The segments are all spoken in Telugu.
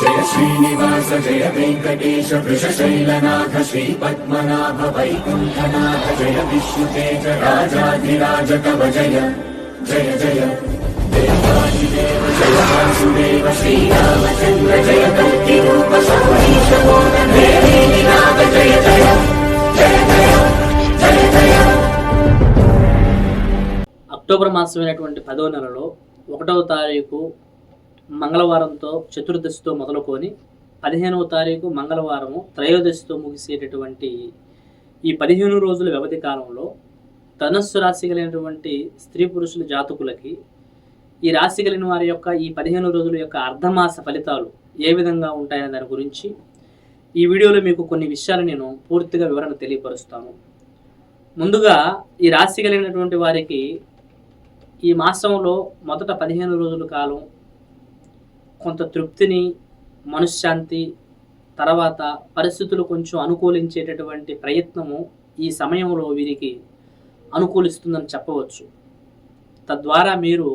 జయ శ్రీనివాస జయ వెంకటేశ వృషశైలనాథ శ్రీ పద్మనాభ వైకుంఠనాథ జయ విష్ణుతేజ రాజాధిరాజ కవ జయ జయ జయ. దేవాదిదేవ జయ వాసుదేవ శ్రీరామచంద్ర జయ కల్కి రూప సౌరీశ నాథ జయ జయ. జయ జయ జయ జయ. అక్టోబర్ మాసమైనటువంటి పదో నెలలో ఒకటవ తారీఖు మంగళవారంతో చతుర్దశితో మొదలుకొని పదిహేనవ తారీఖు మంగళవారము త్రయోదశితో ముగిసేటటువంటి ఈ పదిహేను రోజుల వ్యవధి కాలంలో ధనస్సు రాశి కలిగినటువంటి స్త్రీ పురుషుల జాతకులకి ఈ రాశి కలిగిన వారి యొక్క ఈ పదిహేను రోజుల యొక్క అర్ధమాస ఫలితాలు ఏ విధంగా ఉంటాయనే దాని గురించి ఈ వీడియోలో మీకు కొన్ని విషయాలు నేను పూర్తిగా వివరణ తెలియపరుస్తాను. ముందుగా ఈ రాశి కలిగినటువంటి వారికి ఈ మాసంలో మొదట పదిహేను రోజుల కాలం కొంత తృప్తిని మనశ్శాంతి తర్వాత పరిస్థితులు కొంచెం అనుకూలించేటటువంటి ప్రయత్నము ఈ సమయంలో వీరికి అనుకూలిస్తుందని చెప్పవచ్చు. తద్వారా మీరు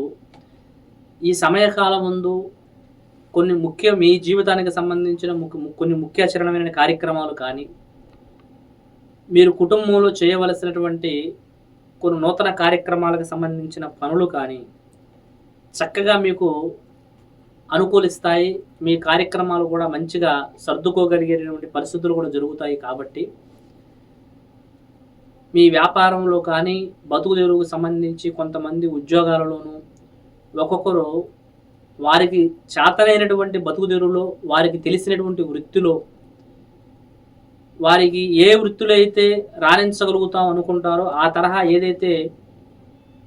ఈ సమయకాలం ముందు కొన్ని ముఖ్య మీ జీవితానికి సంబంధించిన కొన్ని ముఖ్యాచరణమైన కార్యక్రమాలు కానీ మీరు కుటుంబంలో చేయవలసినటువంటి కొన్ని నూతన కార్యక్రమాలకు సంబంధించిన పనులు కానీ చక్కగా మీకు అనుకూలిస్తాయి. మీ కార్యక్రమాలు కూడా మంచిగా సర్దుకోగలిగేటువంటి పరిస్థితులు కూడా జరుగుతాయి కాబట్టి మీ వ్యాపారంలో కానీ బతుకు తెరువుకు సంబంధించి కొంతమంది ఉద్యోగాలలోనూ ఒక్కొక్కరు వారికి చేతనైనటువంటి బతుకు తెరువులో వారికి తెలిసినటువంటి వృత్తిలో వారికి ఏ వృత్తిలో అయితే రాణించగలుగుతాం అనుకుంటారో ఆ తరహా ఏదైతే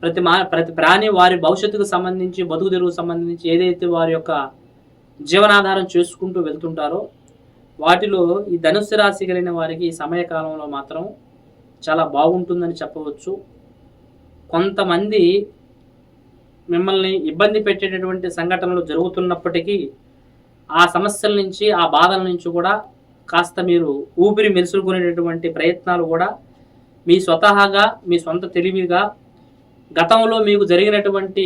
ప్రతి మా ప్రతి ప్రాణి వారి భవిష్యత్తుకు సంబంధించి బతుకు తెరువుకు సంబంధించి ఏదైతే వారి యొక్క జీవనాధారం చేసుకుంటూ వెళ్తుంటారో వాటిలో ఈ ధనుస్సు రాశి కలిగిన వారికి ఈ సమయకాలంలో మాత్రం చాలా బాగుంటుందని చెప్పవచ్చు. కొంతమంది మిమ్మల్ని ఇబ్బంది పెట్టేటటువంటి సంఘటనలు జరుగుతున్నప్పటికీ ఆ సమస్యల నుంచి ఆ బాధల నుంచి కూడా కాస్త మీరు ఊపిరి మెరుసుకునేటటువంటి ప్రయత్నాలు కూడా మీ స్వతహాగా మీ సొంత తెలివిగా గతంలో మీకు జరిగినటువంటి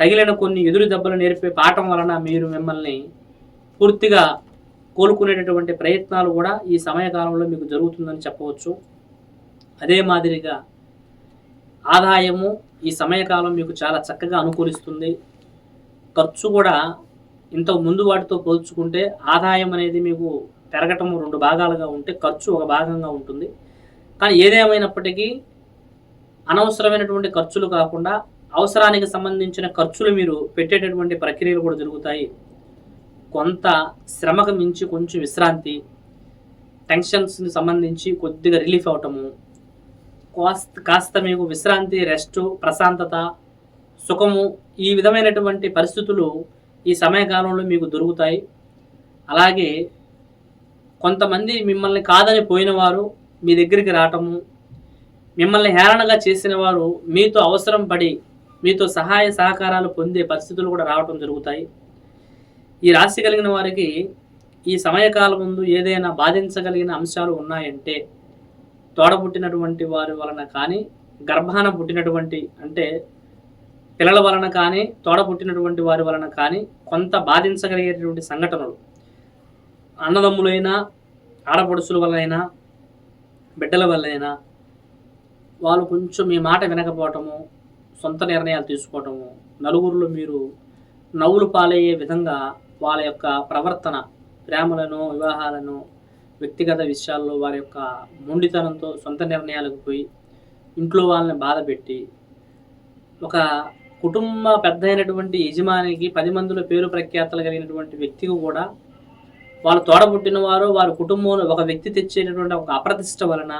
తగిలిన కొన్ని ఎదురు దెబ్బలు నేర్పే పాఠం వలన మీరు మిమ్మల్ని పూర్తిగా కోలుకునేటటువంటి ప్రయత్నాలు కూడా ఈ సమయకాలంలో మీకు జరుగుతుందని చెప్పవచ్చు. అదే మాదిరిగా ఆదాయము ఈ సమయకాలం మీకు చాలా చక్కగా అనుకూలిస్తుంది. ఖర్చు కూడా ఇంతకు ముందు వాటితో పోల్చుకుంటే ఆదాయం అనేది మీకు పెరగటం రెండు భాగాలుగా ఉంటే ఖర్చు ఒక భాగంగా ఉంటుంది. కానీ ఏదేమైనప్పటికీ అనవసరమైనటువంటి ఖర్చులు కాకుండా అవసరానికి సంబంధించిన ఖర్చులు మీరు పెట్టేటటువంటి ప్రక్రియలు కూడా జరుగుతాయి. కొంత శ్రమకు మించి కొంచెం విశ్రాంతి టెన్షన్స్ని సంబంధించి కొద్దిగా రిలీఫ్ అవటము కాస్త కాస్త మీకు విశ్రాంతి రెస్ట్ ప్రశాంతత సుఖము ఈ విధమైనటువంటి పరిస్థితులు ఈ సమయకాలంలో మీకు దొరుకుతాయి. అలాగే కొంతమంది మిమ్మల్ని కాదని పోయిన వారు మీ దగ్గరికి రావటము మిమ్మల్ని హేళనగా చేసిన వారు మీతో అవసరం పడి మీతో సహాయ సహకారాలు పొందే పరిస్థితులు కూడా రావటం జరుగుతాయి. ఈ రాశి కలిగిన వారికి ఈ సమయకాలం ముందు ఏదైనా బాధించగలిగిన అంశాలు ఉన్నాయంటే తోడబుట్టినటువంటి వారి వలన కానీ గర్భాన పుట్టినటువంటి అంటే పిల్లల వలన కానీ తోడబుట్టినటువంటి వారి వలన కానీ కొంత బాధించగలిగేటటువంటి సంఘటనలు. అన్నదమ్ములైనా ఆడపడుచుల వల్లైనా బిడ్డల వల్లైనా వాళ్ళు కొంచెం మీ మాట వినకపోవటము సొంత నిర్ణయాలు తీసుకోవటము నలుగురిలో మీరు నవ్వులు పాలయ్యే విధంగా వాళ్ళ యొక్క ప్రవర్తన ప్రేమలను వివాహాలను వ్యక్తిగత విషయాల్లో వారి యొక్క మొండితనంతో సొంత నిర్ణయాలకు పోయి ఇంట్లో వాళ్ళని బాధపెట్టి ఒక కుటుంబ పెద్ద అయినటువంటి యజమానికి పది మందిలో పేరు ప్రఖ్యాతలు కలిగినటువంటి వ్యక్తికి కూడా వాళ్ళు తోడబుట్టిన వారు వారి కుటుంబంలో ఒక వ్యక్తి తెచ్చేటటువంటి ఒక అప్రతిష్ట వలన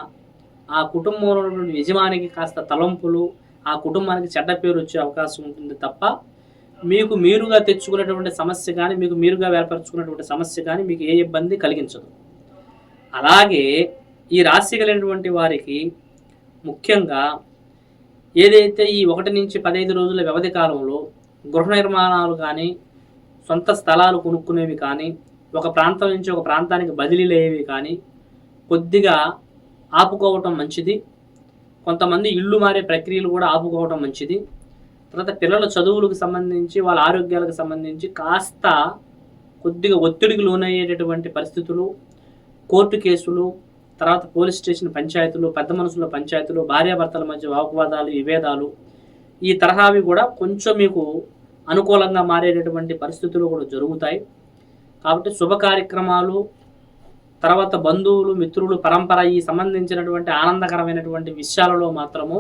ఆ కుటుంబంలో ఉన్నటువంటి యజమానికి కాస్త తలంపులు ఆ కుటుంబానికి చెడ్డ పేరు వచ్చే అవకాశం ఉంటుంది తప్ప మీకు మీరుగా తెచ్చుకున్నటువంటి సమస్య కానీ మీకు మీరుగా ఏర్పరచుకున్నటువంటి సమస్య కానీ మీకు ఏ ఇబ్బంది కలిగించదు. అలాగే ఈ రాశి కలిగినటువంటి వారికి ముఖ్యంగా ఏదైతే ఈ ఒకటి నుంచి పదహైదు రోజుల వ్యవధి కాలంలో గృహ నిర్మాణాలు కానీ సొంత స్థలాలు కొనుక్కునేవి కానీ ఒక ప్రాంతం నుంచి ఒక ప్రాంతానికి బదిలీలు అయ్యేవి కానీ కొద్దిగా ఆపుకోవటం మంచిది. కొంతమంది ఇల్లు మారే ప్రక్రియలు కూడా ఆపుకోవటం మంచిది. తర్వాత పిల్లల చదువులకు సంబంధించి వాళ్ళ ఆరోగ్యాలకు సంబంధించి కాస్త కొద్దిగా ఒత్తిడికి లోనయ్యేటటువంటి పరిస్థితులు కోర్టు కేసులు తర్వాత పోలీస్ స్టేషన్ పంచాయతీలు పెద్ద మనుషుల పంచాయతీలు భార్యాభర్తల మధ్య వాగ్వాదాలు విభేదాలు ఈ తరహావి కూడా కొంచెం మీకు అనుకూలంగా మారేటటువంటి పరిస్థితులు కూడా జరుగుతాయి. కాబట్టి శుభ కార్యక్రమాలు తర్వాత బంధువులు మిత్రులు పరంపర ఈ సంబంధించినటువంటి ఆనందకరమైనటువంటి విషయాలలో మాత్రము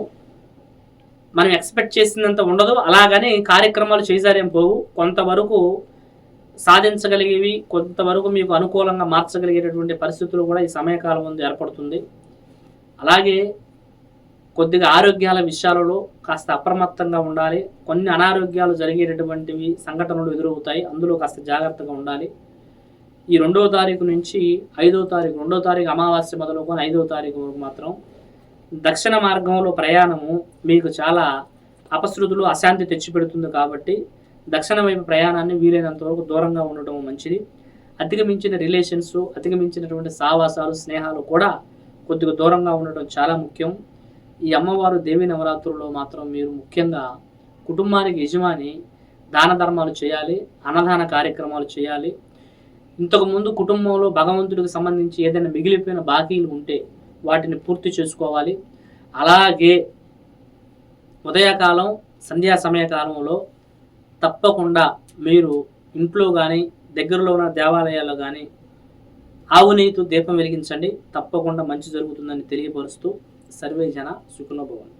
మనం ఎక్స్పెక్ట్ చేసినంత ఉండదు. అలాగని కార్యక్రమాలు చేసారేం పోవు. కొంతవరకు సాధించగలిగేవి కొంతవరకు మీకు అనుకూలంగా మార్చగలిగేటటువంటి పరిస్థితులు కూడా ఈ సమయకాలం ముందు ఏర్పడుతుంది. అలాగే కొద్దిగా ఆరోగ్యాల విషయాలలో కాస్త అప్రమత్తంగా ఉండాలి. కొన్ని అనారోగ్యాలు జరిగేటటువంటివి సంఘటనలు ఎదురవుతాయి. అందులో కాస్త జాగ్రత్తగా ఉండాలి. ఈ రెండవ తారీఖు నుంచి ఐదవ తారీఖు రెండవ తారీఖు అమావాస్య మొదలుకొని ఐదవ తారీఖు వరకు మాత్రం దక్షిణ మార్గంలో ప్రయాణము మీకు చాలా అపశృతులు అశాంతి తెచ్చిపెడుతుంది కాబట్టి దక్షిణ వైపు ప్రయాణాన్ని వీలైనంత వరకు దూరంగా ఉండటం మంచిది. అధిగమించిన రిలేషన్స్ అధిగమించినటువంటి సావాసాలు స్నేహాలు కూడా కొద్దిగా దూరంగా ఉండటం చాలా ముఖ్యం. ఈ అమ్మవారు దేవి నవరాత్రుల్లో మాత్రం మీరు ముఖ్యంగా కుటుంబానికి యజమాని దాన ధర్మాలు చేయాలి అన్నదాన కార్యక్రమాలు చేయాలి ఇంతకుముందు కుటుంబంలో భగవంతుడికి సంబంధించి ఏదైనా మిగిలిపోయిన బాకీలు ఉంటే వాటిని పూర్తి చేసుకోవాలి. అలాగే ఉదయకాలం సంధ్యా సమయకాలంలో తప్పకుండా మీరు ఇంట్లో కానీ దగ్గరలో ఉన్న దేవాలయాల్లో కానీ ఆవు నెయ్యితో దీపం వెలిగించండి. తప్పకుండా మంచి జరుగుతుందని తెలియపరుస్తూ సర్వే జన సుఖనోభవంతు